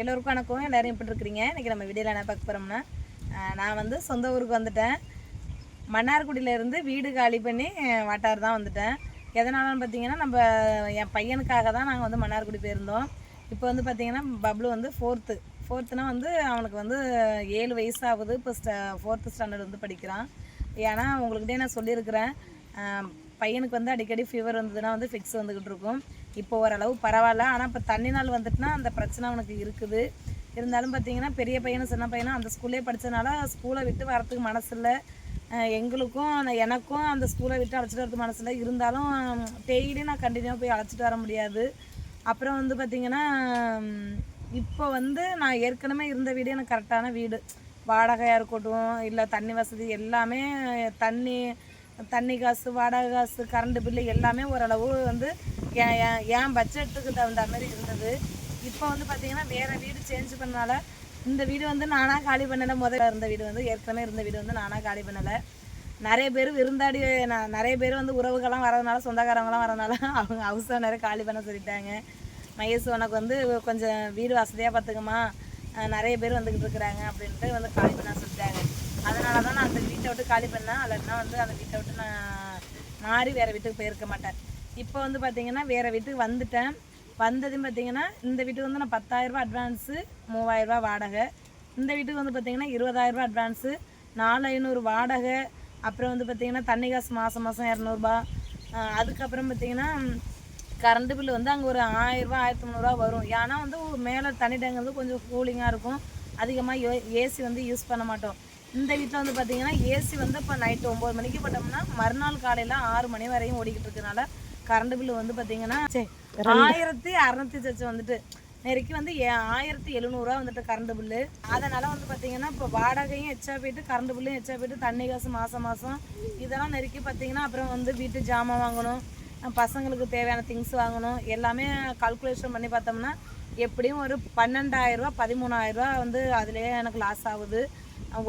எல்லோருக்கும் வணக்கம் எல்லோரும் எப்படி இருக்கிறீங்க? இன்றைக்கி நம்ம வீடியோவில் என்ன பார்க்க போகிறோம்னா நான் வந்து சொந்த ஊருக்கு வந்துட்டேன். மன்னார்குடியிலேருந்து வீடு காலி பண்ணி வாட்டார் தான் வந்துட்டேன். எதனாலன்னு பார்த்தீங்கன்னா நம்ம என் பையனுக்காக தான் நாங்கள் வந்து மன்னார்குடி போயிருந்தோம். இப்போ வந்து பார்த்தீங்கன்னா பப்ளு வந்து ஃபோர்த்து ஃபோர்த்துனா வந்து அவனுக்கு வந்து ஏழு வயசு ஆகுது இப்போ ஸ்ட ஃபோர்த்து ஸ்டாண்டர்ட் வந்து படிக்கிறான். ஏன்னா உங்கள்கிட்டே நான் சொல்லியிருக்கிறேன். பையனுக்கு வந்து அடிக்கடி ஃபீவர் வந்ததுன்னா வந்து ஃபிக்ஸ் வந்துக்கிட்டு இருக்கும். இப்போ ஓரளவு பரவாயில்ல. ஆனால் இப்போ தண்ணி நாள் வந்துட்டுனா அந்த பிரச்சனை அவனுக்கு இருக்குது. இருந்தாலும் பார்த்தீங்கன்னா பெரிய பையனும் சின்ன பையனும் அந்த ஸ்கூல்லே படித்தனால ஸ்கூலை விட்டு வரத்துக்கு மனசு இல்லை எங்களுக்கும் எனக்கும் அந்த ஸ்கூலை விட்டு அழைச்சிட்டு வரது மனசு இல்லை இருந்தாலும் டெய்லி நான் கண்டினியூவாக போய் அழைச்சிட்டு வர முடியாது. அப்புறம் வந்து பார்த்திங்கன்னா இப்போ வந்து நான் ஏற்கனவே இருந்த வீடு எனக்கு கரெக்டான வீடு. வாடகையாக இருக்கட்டும் இல்லை தண்ணி வசதி எல்லாமே தண்ணி தண்ணி காசு வாடகை காசு கரண்ட் பில்லு எல்லாமே ஓரளவு வந்து என் பட்ஜெட்டுக்கு தகுந்த மாதிரி இருந்தது. இப்போ வந்து பார்த்திங்கன்னா வேறு வீடு சேஞ்ச் பண்ணனால இந்த வீடு வந்து நானாக காலி பண்ணலை. முதல்ல இருந்த வீடு வந்து ஏற்கனவே இருந்த வீடு வந்து நானாக காலி பண்ணலை. நிறைய பேர் விருந்தாடி நிறைய பேர் வந்து உறவுகள்லாம் வரதுனால சொந்தக்காரங்களாம் வரதுனால அவங்க ஹவுஸ் ஓனரை காலி பண்ண சொல்லிட்டாங்க. மகேஷ் உனக்கு வந்து கொஞ்சம் வீடு வசதியாக பார்த்துக்கமா நிறைய பேர் வந்துக்கிட்டு இருக்கிறாங்க அப்படின்ட்டு வந்து காலி பண்ண சொல்லிட்டாங்க அதனால தான் நான் அந்த வீட்டை விட்டு காலி பண்ணேன் இல்லைன்னா வந்து அந்த வீட்டை விட்டு நான் மாறி வேறு வீட்டுக்கு போயிருக்க மாட்டேன். இப்போ வந்து பார்த்திங்கன்னா வேறு வீட்டுக்கு வந்துட்டேன். வந்ததும் பார்த்தீங்கன்னா இந்த வீட்டுக்கு வந்து நான் பத்தாயிரரூபா அட்வான்ஸு மூவாயிரரூபா வாடகை. இந்த வீட்டுக்கு வந்து பார்த்தீங்கன்னா இருபதாயிரரூபா அட்வான்ஸு நாலு ஐநூறு வாடகை. அப்புறம் வந்து பார்த்தீங்கன்னா தண்ணி காசு மாதம் மாதம் இரநூறுபா. அதுக்கப்புறம் பார்த்தீங்கன்னா கரண்ட் பில்லு வந்து அங்கே ஒரு ஆயிரரூபா ஆயிரத்தி முந்நூறுரூவா வரும். ஏன்னா வந்து மேலே தண்ணி டேங்க் வந்து கொஞ்சம் கூலிங்காக இருக்கும். அதிகமாக ஏசி வந்து யூஸ் பண்ண மாட்டோம். இந்த வீட்டில் வந்து பார்த்தீங்கன்னா ஏசி வந்து இப்போ நைட்டு ஒம்பது மணிக்கு போட்டோம்னா மறுநாள் காலையில் ஆறு மணி வரையும் ஓடிக்கிட்டு இருக்கனால கரண்ட் பில்லு வந்து பார்த்தீங்கன்னா ஆயிரத்தி அறநூத்தி சச்சு வந்துட்டு நெருக்கி வந்து ஏ- ஆயிரத்தி எழுநூறுவா வந்துட்டு கரண்ட் பில்லு அதனால வந்து பார்த்தீங்கன்னா இப்போ வாடகையும் எச்சா போயிட்டு கரண்ட் பில்லும் எச்சா போயிட்டு தண்ணி காசு மாதம் மாதம் இதெல்லாம் நெருக்கி பார்த்தீங்கன்னா அப்புறம் வந்து வீட்டு ஜாமான் வாங்கணும் பசங்களுக்கு தேவையான திங்ஸ் வாங்கணும் எல்லாமே கால்குலேஷன் பண்ணி பார்த்தோம்னா எப்படியும் ஒரு பன்னெண்டாயிரரூவா பதிமூணாயிரரூவா வந்து அதுலேயே எனக்கு லாஸ் ஆகுது.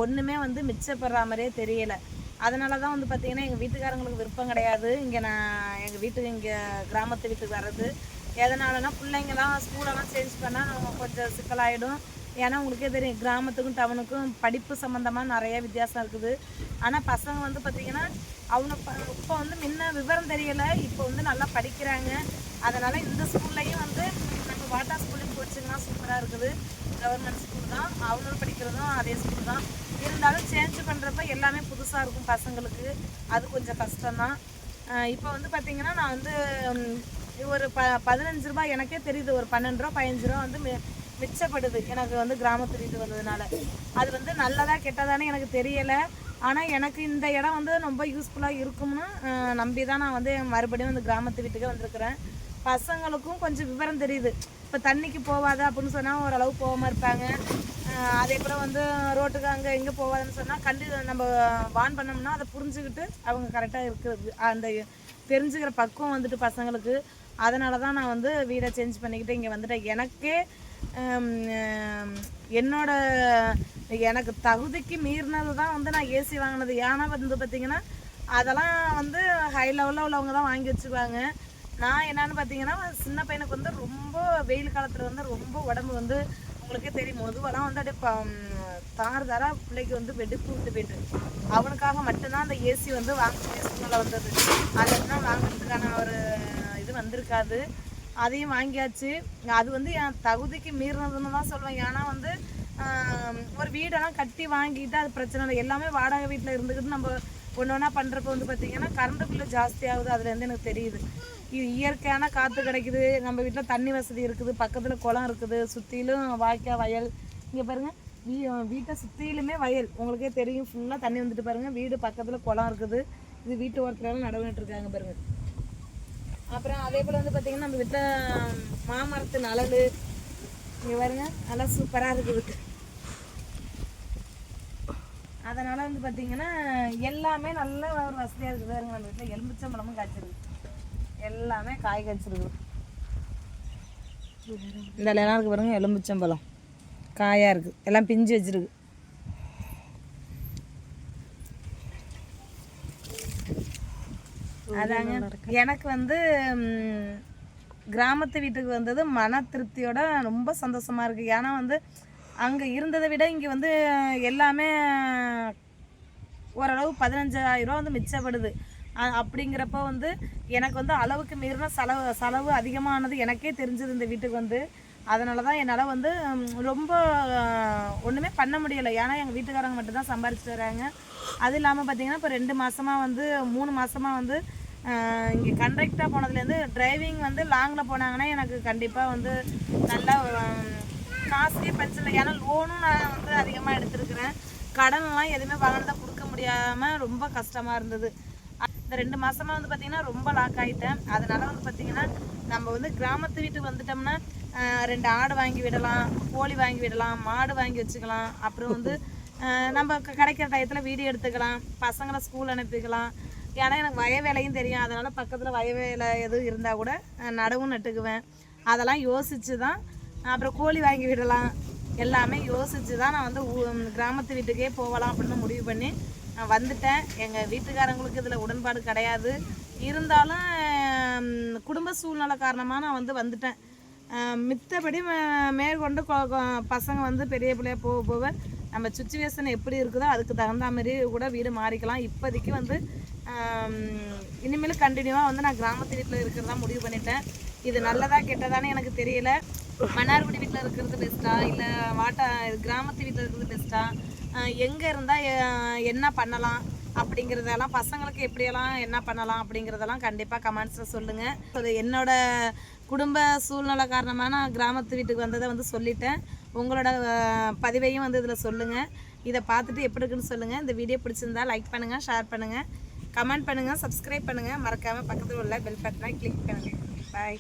ஒன்றுமே வந்து மிச்சப்படுற மாதிரியே தெரியலை. அதனால தான் வந்து பார்த்திங்கன்னா எங்கள் வீட்டுக்காரங்களுக்கு விருப்பம் கிடையாது. இங்கே நான் எங்கள் வீட்டுக்கு இங்கே கிராமத்து வீட்டுக்கு வர்றது. எதனாலனா பிள்ளைங்கலாம் ஸ்கூலெல்லாம் சேஞ்ச் பண்ணால் நம்ம கொஞ்சம் சிக்கலாகிடும் ஏன்னா உங்களுக்கே தெரியும் கிராமத்துக்கும் டவுனுக்கும் படிப்பு சம்மந்தமாக நிறைய வித்தியாசம் இருக்குது. ஆனால் பசங்க வந்து பார்த்திங்கன்னா அவங்க இப்போ வந்து முன்ன விவரம் தெரியலை. இப்போ வந்து நல்லா படிக்கிறாங்க. அதனால் இந்த ஸ்கூல்லையும் வந்து வாட்டா ஸ்கூலுக்கு போச்சுன்னா சூப்பராக இருக்குது. கவர்மெண்ட் ஸ்கூல் தான். அவங்களும் படிக்கிறதும் அதே ஸ்கூல் தான். இருந்தாலும் சேஞ்ச் பண்ணுறப்ப எல்லாமே புதுசாக இருக்கும் பசங்களுக்கு. அது கொஞ்சம் கஷ்டம்தான். இப்போ வந்து பார்த்திங்கன்னா நான் வந்து ஒரு ப பதினஞ்சு ரூபாய் எனக்கே தெரியுது. ஒரு பன்னெண்டு ரூபா பதினஞ்சு ரூபா வந்து மிச்சப்படுது. எனக்கு வந்து கிராமத்து வீட்டு வந்ததுனால. அது வந்து நல்லதா கெட்டதானே எனக்கு தெரியலை. ஆனால் எனக்கு இந்த இடம் வந்து ரொம்ப யூஸ்ஃபுல்லாக இருக்கும்னு நம்பி தான் நான் வந்து மறுபடியும் வந்து கிராமத்து வீட்டுக்கே வந்திருக்கிறேன். பசங்களுக்கும் கொஞ்சம் விவரம் தெரியுது. இப்போ தண்ணிக்கு போகாத அப்படின்னு சொன்னால் ஓரளவு போகாமல் இருப்பாங்க. அதே போல் வந்து ரோட்டுக்கு அங்கே எங்கே போகாதுன்னு சொன்னால் கண்டு நம்ம வான் பண்ணோம்னா அதை புரிஞ்சுக்கிட்டு அவங்க கரெக்டாக இருக்கிறது. அந்த தெரிஞ்சுக்கிற பக்குவம் வந்துட்டு பசங்களுக்கு. அதனால தான் நான் வந்து வீடை சேஞ்ச் பண்ணிக்கிட்டு இங்கே வந்துட்டேன். எனக்கே என்னோட எனக்கு தகுதிக்கு மீறினது தான் வந்து நான் ஏசி வாங்கினது. ஏன்னா வந்து பார்த்திங்கன்னா அதெல்லாம் வந்து ஹை லெவலில் உள்ளவங்க தான் வாங்கி வச்சுக்குவாங்க. நான் என்னன்னு பார்த்தீங்கன்னா சின்ன பையனுக்கு வந்து ரொம்ப வெயில் காலத்தில் வந்து ரொம்ப உடம்பு வந்து உங்களுக்கே தெரியும். மொதுவெல்லாம் வந்து அப்படியே தார் தாரா பிள்ளைக்கு வந்து வெடிப்பு விட்டு போயிட்டு அவனுக்காக மட்டும்தான் அந்த ஏசி வந்து வாங்க சூழ்நிலை வந்தது. தான் வாங்குறதுக்கான ஒரு இது வந்திருக்காது. அதையும் வாங்கியாச்சு. அது வந்து என் தகுதிக்கு மீறினதுன்னு தான் சொல்லுவேன் ஏன்னா வந்து ஒரு வீடெல்லாம் கட்டி வாங்கிட்டு அது பிரச்சனை இல்லை. எல்லாமே வாடகை வீட்டில் இருந்துக்கிட்டு நம்ம ஒன்று ஒன்றா பண்ணுறப்ப வந்து பார்த்திங்கன்னா கரண்ட் பில்லு ஜாஸ்தி ஆகுது அதுலேருந்து எனக்கு தெரியுது. இயற்கையான காற்று கிடைக்குது நம்ம வீட்டில் தண்ணி வசதி இருக்குது பக்கத்தில் குளம் இருக்குது சுற்றிலும் வாய்க்கால் வயல். இங்கே பாருங்கள் வீ வீட்டை சுற்றிலுமே வயல். உங்களுக்கே தெரியும் ஃபுல்லாக தண்ணி வந்துட்டு பாருங்கள் வீடு பக்கத்தில் குளம் இருக்குது. இது வீட்டு ஓரத்துலலாம் நடவு நட்டுருக்காங்க பாருங்கள் அப்புறம் அதே போல் வந்து பார்த்திங்கன்னா நம்ம வீட்டில் மாமரத்து நலல். இங்கே பாருங்க நல்லா சூப்பராக இருக்குது அதனால் வந்து பார்த்திங்கன்னா எல்லாமே நல்ல ஒரு வசதியாக இருக்குது பாருங்க நம்ம வீட்டில் எலுமிச்சம்பழமும் காய்ச்சிருக்கு. எல்லாமே காய் காய்ச்சிருக்கு. இந்த இலையெல்லாம் இருக்கு பாருங்க எலுமிச்சம்பழம். காயாக இருக்குது எல்லாம் பிஞ்சு வச்சிருக்கு. அதாங்க. எனக்கு வந்து கிராமத்து வீட்டுக்கு வந்தது மன திருப்தியோட ரொம்ப சந்தோஷமாக இருக்குது ஏன்னா வந்து அங்கே இருந்ததை விட இங்கே வந்து எல்லாமே ஓரளவு பதினஞ்சாயிரரூவா வந்து மிச்சப்படுது. அப்படிங்கிறப்ப வந்து எனக்கு வந்து அளவுக்கு மீறின செலவு செலவு அதிகமானது எனக்கே தெரிஞ்சது இந்த வீட்டுக்கு வந்து. அதனால தான் என்னால் வந்து ரொம்ப ஒன்றுமே பண்ண முடியலை. ஏன்னா எங்கள் வீட்டுக்காரங்க மட்டும்தான் சம்பாரிச்சிட்டு வராங்க. அது இல்லாமல் பார்த்தீங்கன்னா இப்போ ரெண்டு மாதமாக வந்து மூணு மாதமாக வந்து இங்கே கண்ட்ரக்டாக போனதுலேருந்து டிரைவிங் வந்து லாங்கில் போனாங்கன்னா எனக்கு கண்டிப்பாக வந்து நல்லா ம், காசுக்கே பிரச்சனை இல்லை. ஏன்னா லோனும் நான் வந்து அதிகமாக எடுத்திருக்கிறேன். கடன்லாம் எதுவுமே வாங்கினதை கொடுக்க முடியாமல் ரொம்ப கஷ்டமாக இருந்தது. இந்த ரெண்டு மாதமாக வந்து பார்த்திங்கன்னா ரொம்ப லாக் ஆகிட்டேன் அதனால் வந்து பார்த்திங்கன்னா நம்ம வந்து கிராமத்து வீட்டுக்கு வந்துட்டோம்னா ரெண்டு ஆடு வாங்கி விடலாம் கோழி வாங்கி விடலாம் மாடு வாங்கி வச்சுக்கலாம். அப்புறம் வந்து நம்ம கிடைக்கிற டயத்தில் வீடியோ எடுத்துக்கலாம் பசங்களை ஸ்கூல் அனுப்பிக்கலாம். ஏன்னா எனக்கு வய வேலையும் தெரியும். அதனால் பக்கத்தில் வய வேலை எதுவும் இருந்தால் கூட நடவும் நட்டுக்குவேன். அதெல்லாம் யோசித்து தான் அப்புறம் கோழி வாங்கி விடலாம். எல்லாமே யோசிச்சு தான் நான் வந்து ஊ- கிராமத்து வீட்டுக்கே போகலாம் அப்படின்னு முடிவு பண்ணி நான் வந்துட்டேன். எங்கள் வீட்டுக்காரங்களுக்கு இதில் உடன்பாடு கிடையாது. இருந்தாலும் குடும்ப சூழ்நிலை காரணமாக நான் வந்து வந்துட்டேன். மித்தபடி மே- மேற்கொண்டு பசங்க வந்து பெரிய பிள்ளையாக போக போக நம்ம சுச்சுவேஷன் எப்படி இருக்குதோ அதுக்கு தகுந்த மாதிரி கூட வீடு மாறிக்கலாம். இப்போதைக்கு வந்து இனிமேல் கண்டினியூவாக வந்து நான் கிராமத்து வீட்டில் இருக்கிறதா முடிவு பண்ணிட்டேன். இது நல்லதாக கெட்டதான்னு எனக்கு தெரியல. மன்னார்குடி வீட்டில் இருக்கிறது பெஸ்ட்டா இல்லை வாட்டா கிராமத்து வீட்டில் இருக்கிறது பெஸ்ட்டா எங்கே இருந்தால் என்ன பண்ணலாம் அப்படிங்கிறதெல்லாம் பசங்களுக்கு எப்படியெல்லாம் என்ன பண்ணலாம் அப்படிங்கிறதெல்லாம் கண்டிப்பாக கமெண்ட்ஸில் சொல்லுங்கள் அது என்னோட குடும்ப சூழ்நிலை காரணமாக நான் கிராமத்து வீட்டுக்கு வந்ததை வந்து சொல்லிட்டேன். உங்களோட பதிவையும் வந்து இதில் சொல்லுங்கள் இதை பார்த்துட்டு எப்படி இருக்குன்னு சொல்லுங்கள் இந்த வீடியோ பிடிச்சிருந்தா லைக் பண்ணுங்கள் ஷேர் பண்ணுங்கள் கமெண்ட் பண்ணுங்கள் சப்ஸ்கிரைப் பண்ணுங்கள் மறக்காமல் பக்கத்தில் உள்ள பெல் பட்டனை கிளிக் பண்ணுங்கள் பாய்